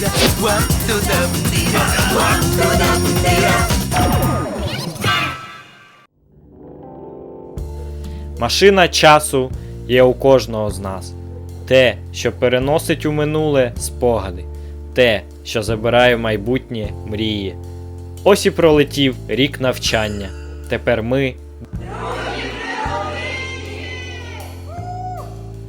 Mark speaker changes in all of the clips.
Speaker 1: Waktu dah bendera Waktu dah bendera
Speaker 2: Машина часу є у кожного з нас. Те, що переносить у минуле спогади, те, що забирає майбутнє мрії. Ось і пролетів рік навчання. Тепер ми.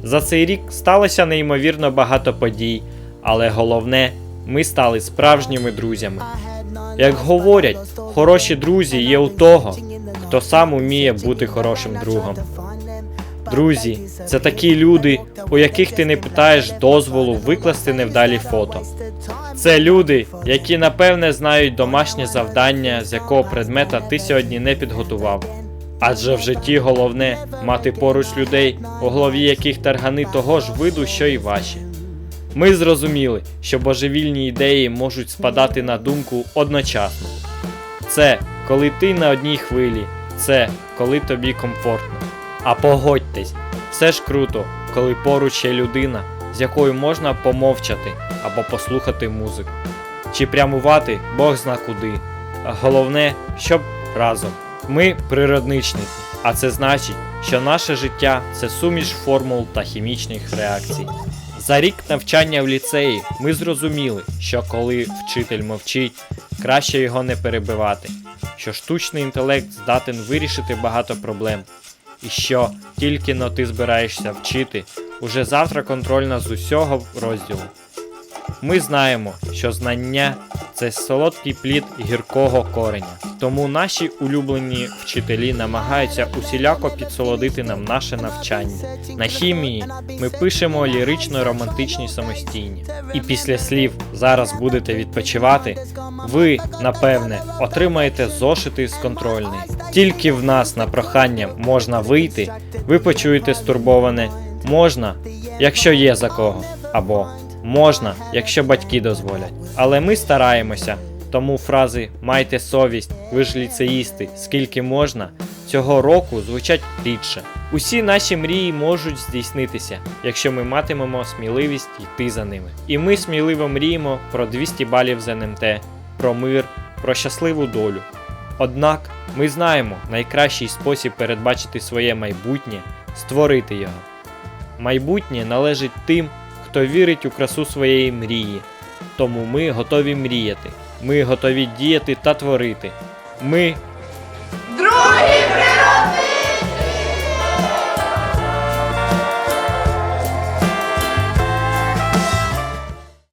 Speaker 2: За цей рік сталося неймовірно багато подій, але головне, ми стали справжніми друзями. Як говорять, хороші друзі є у того, хто сам уміє бути хорошим другом. Друзі, це такі люди, у яких ти не питаєш дозволу викласти невдалі фото. Це люди, які напевне знають домашнє завдання, з якого предмета ти сьогодні не підготував. Адже в житті головне мати поруч людей, у голові яких таргани того ж виду, що й ваші. Ми зрозуміли, що божевільні ідеї можуть спадати на думку одночасно. Це коли ти на одній хвилі, це коли тобі комфортно. А погодьтесь, все ж круто, коли поруч є людина, з якою можна помовчати або послухати музику. Чи прямувати Бог зна куди. Головне, щоб разом. Ми природничники, а це значить, що наше життя це суміш формул та хімічних реакцій. За рік навчання в ліцеї ми зрозуміли, що коли вчитель мовчить, краще його не перебивати, що штучний інтелект здатен вирішити багато проблем, і що тільки но ти збираєшся вчити, уже завтра контрольна з усього розділу. Ми знаємо, що знання це солодкий плід гіркого кореня. Тому наші улюблені вчителі намагаються усіляко підсолодити нам наше навчання. На хімії ми пишемо лірично романтичні самостійні. І після слів зараз будете відпочивати, ви, напевне, отримаєте зошити з контрольної. Тільки в нас на прохання можна вийти, ви почуєте стурбоване можна, якщо є за кого, або можна, якщо батьки дозволять. Але ми стараємося, тому фрази майте совість, ви ж ліцеїсти, скільки можна цього року звучать рідше. Усі наші мрії можуть здійснитися, якщо ми матимемо сміливість йти за ними. І ми сміливо мріємо про 200 балів з НМТ, про мир, про щасливу долю. Однак ми знаємо найкращий спосіб передбачити своє майбутнє створити його. Майбутнє належить тим, хто вірить у красу своєї мрії. Тому ми готові мріяти, ми готові діяти та творити. Ми